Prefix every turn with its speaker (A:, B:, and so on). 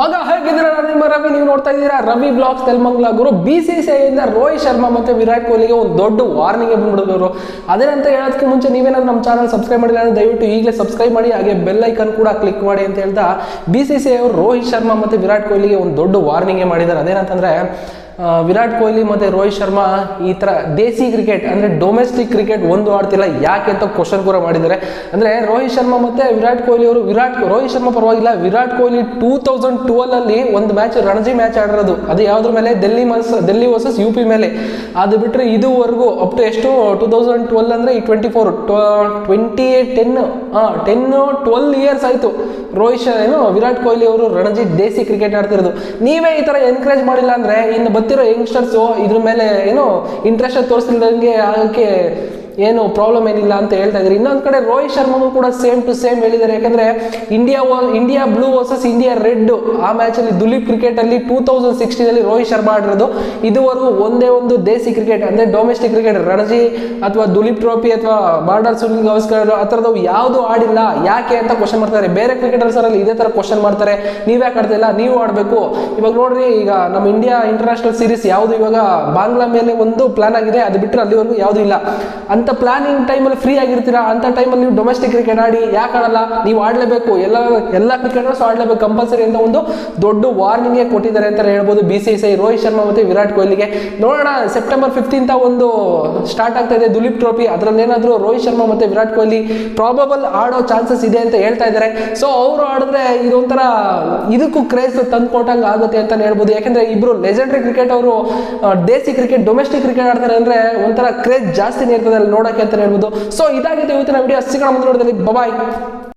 A: ಮಗ ಹೇಗಿದ್ದೀರಾ ನಿಮ್ಮ ರವಿ, ನೀವು ನೋಡ್ತಾ ಇದ್ದೀರಾ? ರವಿ ಬ್ಲಾಕ್ಸ್ ತೆಲ್ಮಂಗ್ಲ ಗುರು. ಬಿ ಸಿ ಸಿ ಐಯಿಂದ ರೋಹಿತ್ ಶರ್ಮಾ ಮತ್ತೆ ವಿರಾಟ್ ಕೊಹ್ಲಿಗೆ ಒಂದು ದೊಡ್ಡ ವಾರ್ನಿಂಗ್ ಬಂದ್ಬಿಡಿದ್ರು ಅದೇನಂತ ಹೇಳೋದಕ್ಕೆ ಮುಂಚೆ ನೀವೇನಾದ್ರು ನಮ್ಮ ಚಾನಲ್ ಸಬ್ಸ್ಕ್ರೈಬ್ ಮಾಡಿಲ್ಲ ಅಂದ್ರೆ ದಯವಿಟ್ಟು ಈಗಲೇ ಸಬ್ಸ್ಕ್ರೈಬ್ ಮಾಡಿ, ಹಾಗೆ ಬೆಲ್ ಐಕನ್ ಕೂಡ ಕ್ಲಿಕ್ ಮಾಡಿ ಅಂತ ಹೇಳ್ತಾ ಬಿ ಸಿ ಸಿ ಅವರು ರೋಹಿತ್ ಶರ್ಮಾ ಮತ್ತೆ ವಿರಾಟ್ ಕೊಹ್ಲಿಗೆ ಒಂದು ದೊಡ್ಡ ವಾರ್ನಿಂಗ್ ಮಾಡಿದ್ದಾರೆ. ಅದೇನಂತಂದ್ರೆ ವಿರಾಟ್ ಕೊಹ್ಲಿ ಮತ್ತು ರೋಹಿತ್ ಶರ್ಮಾ ಈ ಥರ ದೇಸಿ ಕ್ರಿಕೆಟ್, ಅಂದರೆ ಡೊಮೆಸ್ಟಿಕ್ ಕ್ರಿಕೆಟ್ ಒಂದು ಆಡ್ತಿಲ್ಲ. ಯಾಕೆ ಅಂತ ಕ್ವಶನ್ ಕೂಡ ಮಾಡಿದ್ದಾರೆ. ಅಂದರೆ ರೋಹಿತ್ ಶರ್ಮಾ ಮತ್ತು ವಿರಾಟ್ ಕೊಹ್ಲಿ ಅವರು, ವಿರಾಟ್ ರೋಹಿತ್ ಶರ್ಮಾ ಪರವಾಗಿಲ್ಲ. Virat Kohli two thousand twelve ಅಲ್ಲಿ ಒಂದು ಮ್ಯಾಚ್ ರಣಜಿ ಮ್ಯಾಚ್ ಆಡಿರೋದು. ಅದು ಯಾವುದ್ರ ಮೇಲೆ? ಡೆಲ್ಲಿ ಮಸ್ ಡೆಲ್ಲಿ ವರ್ಸಸ್ ಯು ಪಿ ಮೇಲೆ. ಅದು ಬಿಟ್ಟರೆ ಇದುವರೆಗೂ ಅಪ್ ಟು ಎಷ್ಟು? ಟೂ ತೌಸಂಡ್ ಟ್ವೆಲ್ ಅಂದರೆ ಈ ಟ್ವೆಂಟಿ ಫೋರ್ ಟ್ವೆಂಟಿ ಟೆನ್ ಹಾಂ ಟೆನ್ನು ಟ್ವೆಲ್ ಇಯರ್ಸ್ ಆಯಿತು. ರೋಹಿತ್ ಏನು, ವಿರಾಟ್ ಕೊಹ್ಲಿ ಅವರು ರಣಜಿ ದೇಸಿ ಕ್ರಿಕೆಟ್ ಆಡ್ತಿರೋದು. ನೀವೇ ಈ ಥರ ಎನ್ಕರೇಜ್ ಮಾಡಿಲ್ಲ ಅಂದರೆ ಇನ್ನು ಬರ್ತಿರೋ ಯಂಗ್ಸ್ಟರ್ಸು ಇದ್ರ ಮೇಲೆ ಏನು ಇಂಟ್ರೆಸ್ಟ್ ತೋರಿಸಿಲ್ದಂಗೆ ಆಗಕ್ಕೆ ಏನು ಪ್ರಾಬ್ಲಮ್ ಏನಿಲ್ಲ ಅಂತ ಹೇಳ್ತಾ ಇದ್ದಾರೆ. ಇನ್ನೊಂದು ಕಡೆ ರೋಹಿತ್ ಶರ್ಮಾನು ಕೂಡ ಸೇಮ್ ಟು ಸೇಮ್ ಹೇಳಿದ್ದಾರೆ. ಯಾಕಂದ್ರೆ India India blue versus India red ಆ ಮ್ಯಾಚ್ ಅಲ್ಲಿ ದುಲೀಪ್ ಕ್ರಿಕೆಟ್ ಅಲ್ಲಿ ಟೂ ತೌಸಂಡ್ ಸಿಕ್ಸ್ಟೀನಲ್ಲಿ ರೋಹಿತ್ ಶರ್ಮಾ ಆಡಿರೋದು. ಇದುವರೆಗೂ ಒಂದೇ ಒಂದು ದೇಸಿ ಕ್ರಿಕೆಟ್ ಅಂದ್ರೆ ಡೊಮೆಸ್ಟಿಕ್ ಕ್ರಿಕೆಟ್ ರಣಜಿ ಅಥವಾ ದುಲೀಪ್ ಟ್ರೋಫಿ ಅಥವಾ ಬಾರ್ಡರ್ ಸುನಿಲ್ ಗವಾಸ್ಕರ್ ಆ ಥರದ್ದು ಯಾವುದು ಆಡಿಲ್ಲ. ಯಾಕೆ ಅಂತ ಕ್ವಶನ್ ಮಾಡ್ತಾರೆ. ಬೇರೆ ಕ್ರಿಕೆಟರ್ಸ್ ಅಲ್ಲಿ ಇದೇ ತರ ಕ್ವಶನ್ ಮಾಡ್ತಾರೆ. ನೀವ್ಯಾಕೆ ಆಡ್ತಾ ನೀವು ಆಡಬೇಕು. ಇವಾಗ ನೋಡ್ರಿ, ಈಗ ನಮ್ಮ ಇಂಡಿಯಾ ಇಂಟರ್ನ್ಯಾಷನಲ್ ಸೀರೀಸ್ ಯಾವುದು ಇವಾಗ ಬಾಂಗ್ಲಾ ಮೇಲೆ ಒಂದು ಪ್ಲಾನ್ ಆಗಿದೆ. ಅದು ಬಿಟ್ಟರೆ ಅಲ್ಲಿವರೆಗೂ ಯಾವುದು ಇಲ್ಲ. ಅಂತ ಪ್ಲಾನಿಂಗ್ ಟೈಮಲ್ಲಿ ಫ್ರೀ ಆಗಿರ್ತೀರಾ? ಅಂತ ಟೈಮಲ್ಲಿ ನೀವು ಡೊಮೆಸ್ಟಿಕ್ ಕ್ರಿಕೆಟ್ ಆಡಿ, ಯಾಕೆ ಆಡಲ್ಲ? ನೀವು ಆಡಲೇಬೇಕು. ಎಲ್ಲ ಎಲ್ಲ ಕ್ರಿಕೆಟರ್ಸ್ ಆಡಲೇಬೇಕು. ಕಂಪಲ್ಸರಿ ಅಂತ ಒಂದು ದೊಡ್ಡ ವಾರ್ನಿಂಗೇ ಕೊಟ್ಟಿದ್ದಾರೆ ಅಂತ ಹೇಳ್ಬೋದು B C C I Rohit Sharma ಮತ್ತು ವಿರಾಟ್ ಕೊಹ್ಲಿಗೆ. ನೋಡೋಣ ಸೆಪ್ಟೆಂಬರ್ ಫಿಫ್ಟೀನ್ತ ಒಂದು ಸ್ಟಾರ್ಟ್ ಆಗ್ತಾ ಇದೆ ದುಲೀಪ್ ಟ್ರೋಫಿ ಅದರಲ್ಲಿ ಏನಾದರೂ ರೋಹಿತ್ ಶರ್ಮಾ ಮತ್ತು ವಿರಾಟ್ ಕೊಹ್ಲಿ ಪ್ರಾಬಬಲ್ ಆಡೋ ಚಾನ್ಸಸ್ ಇದೆ ಅಂತ ಹೇಳ್ತಾ ಇದ್ದಾರೆ. ಸೊ ಅವರು ಆಡಿದ್ರೆ ಇದೊಂಥರ ಇದಕ್ಕೂ ಕ್ರೇಜ್ ತಂದುಕೊಟ್ಟಂಗೆ ಆಗುತ್ತೆ ಅಂತ ಹೇಳ್ಬೋದು. ಯಾಕೆಂದರೆ ಇಬ್ಬರು ಲೆಜೆಂಡ್ರಿ ಕ್ರಿಕೆಟ್ ಅವರು ದೇಸಿ ಕ್ರಿಕೆಟ್ ಡೊಮೆಸ್ಟಿಕ್ ಕ್ರಿಕೆಟ್ ಆಡ್ತಾರೆ ಅಂದರೆ ಒಂಥರ ಕ್ರೇಜ್ ಜಾಸ್ತಿನೇ ಇರ್ತದೆ ನೋಡಕ್ಕೆ ಅಂತ ಹೇಳ್ಬೋದು. ಸೊ ಇದಾಗಿದೆ ಇವತ್ತಿನ ವಿಡಿಯೋ ಸಿಗೋಣ ಮುಂದೆ ನೋಡಿದಲ್ಲಿ ಬಾಯ್